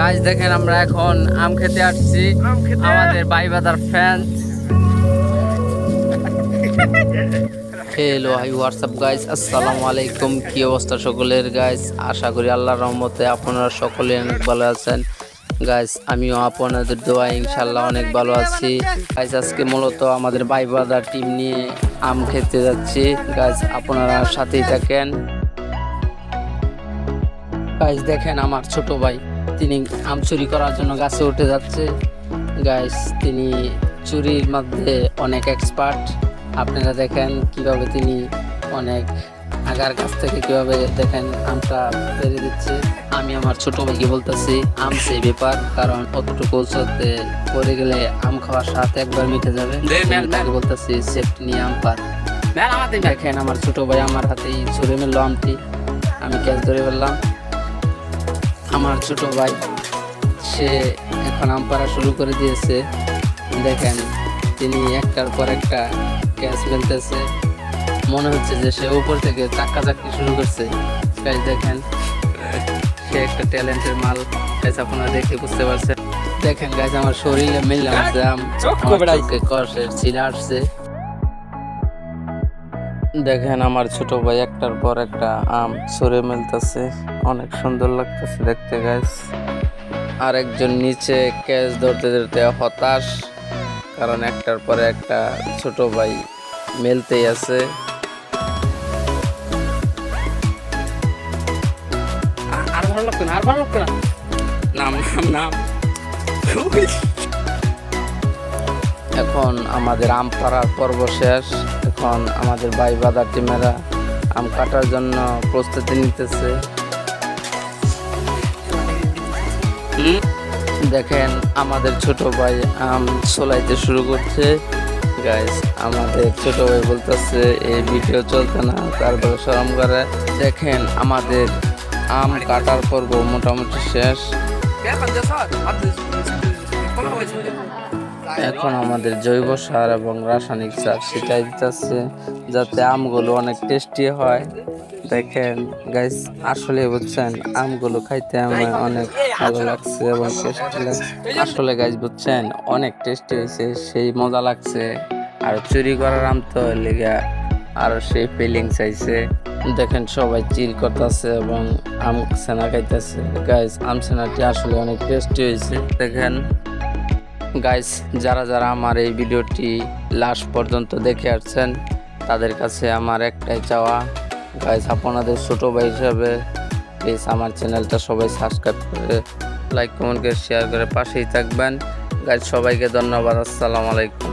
গাছ দেখেন আমরা এখন আম খেতে আসছি। আমাদের বাইবাদার fan hello hi WhatsApp guys আসসালামু আলাইকুম। কি অবস্থা সকলের গাইস আশা করি আল্লাহর রহমতে আপনারা সকলে অনেক ভালো আছেন। গাইস আমিও আপনাদের দোয়া ইনশাল্লাহ অনেক ভালো আছি। গাইস আজকে মূলত আমাদের বাইবাদার টিম নিয়ে আম খেতে যাচ্ছি। গাইস আপনারা সাথেই থাকেন। গাইস দেখেন আমার ছোট ভাই। তিনি আম চুরি করার জন্য গাছে উঠে যাচ্ছে। গাইস তিনি চুরির মধ্যে অনেক এক্সপার্ট আপনারা দেখেন কীভাবে তিনি অনেক আগার কাছ থেকে কীভাবে দেখেন আমটা পেরে দিচ্ছে। আমি আমার ছোট ভাইকে বলতেছি আম সেই ব্যাপার কারণ অতটুকু উঁচুতে পড়ে গেলে আম খাওয়ার স্বাদ একবার মিটে যাবে। তাকে বলতেছি সেফটি নিয়ে আম পার। দেখেন আমার ছোট ভাই আমার হাতেই ছুড়ে মেললো আমটি। আমি ক্যাচ ধরে ফেললাম। আমার ছোট ভাই সে এখন আম পাড়া শুরু করে দিয়েছে। দেখেন তিনি একটার পর একটা ক্যাচ ফেলতেছে। মনে হচ্ছে যে সে উপর থেকে চাক্কা চাকরি শুরু করছে। গাইজ দেখেন সে একটা ট্যালেন্টের মাল। গাইজ আপনারা দেখে বুঝতে পারছেন। দেখেন গাইজ আমার শরীরে মিললাম যে আম আমার চোখে কষে ছিঁড়ে আসছে। দেখেন আমার ছোট ভাই একটার পর একটা আম ছড়ে মেলতেছে। অনেক সুন্দর লাগতেছে দেখতে গাইস আর একজন নিচে ক্যাচ ধরতে ধরতে হতাশ কারণ একটার পরে একটা ছোট ভাই মেলতেই আছে। আর ভালো লাগতো না আর ভালো লাগতো না? নাম নাম নাম। এখন আমাদের আম পাড়ার পর্ব শেষ। এখন আমাদের ভাই বাদার টিমেরা আম কাটার জন্য প্রস্তুতি নিতেছে। দেখেন আমাদের ছোট ভাই আম সোলাইতে শুরু করছে। গাইস আমাদের ছোট ভাই বলতেছে, এই ভিডিও চলতে না, তারপরে সরম করে। দেখেন আমাদের আম কাটার পর্ব মোটামুটি শেষ। এখন আমাদের জৈব সার এবং রাসায়নিক সার সেটাই দিতেছে, যাতে আমগুলো অনেক টেস্টি হয়। দেখেন গাইস আসলে বুঝছেন, আমগুলো খাইতে আমার অনেক ভালো লাগছে এবং টেস্টি আসলে গাইস বুঝছেন, অনেক টেস্টি হয়েছে, সেই মজা লাগছে। আর চুরি করার আম তো লেগে আর সেই ফিলিং চাইছে দেখেন, সবাই চিল করতেছে এবং আম সেনা খাইতেছে। গাইস আম সেনাটি আসলে অনেক টেস্টি হয়েছে। দেখেন গাইস যারা যারা আমার এই ভিডিওটি লাস্ট পর্যন্ত দেখে আসছেন, তাদের কাছে আমার একটাই চাওয়া। গাইস আপনাদের ছোট ভাই হিসাবে প্লিজ আমার চ্যানেলটা সবাই সাবস্ক্রাইব করে লাইক কমেন্ট করে শেয়ার করে পাশেই থাকবেন। গাইস সবাইকে ধন্যবাদ, আসসালামু আলাইকুম।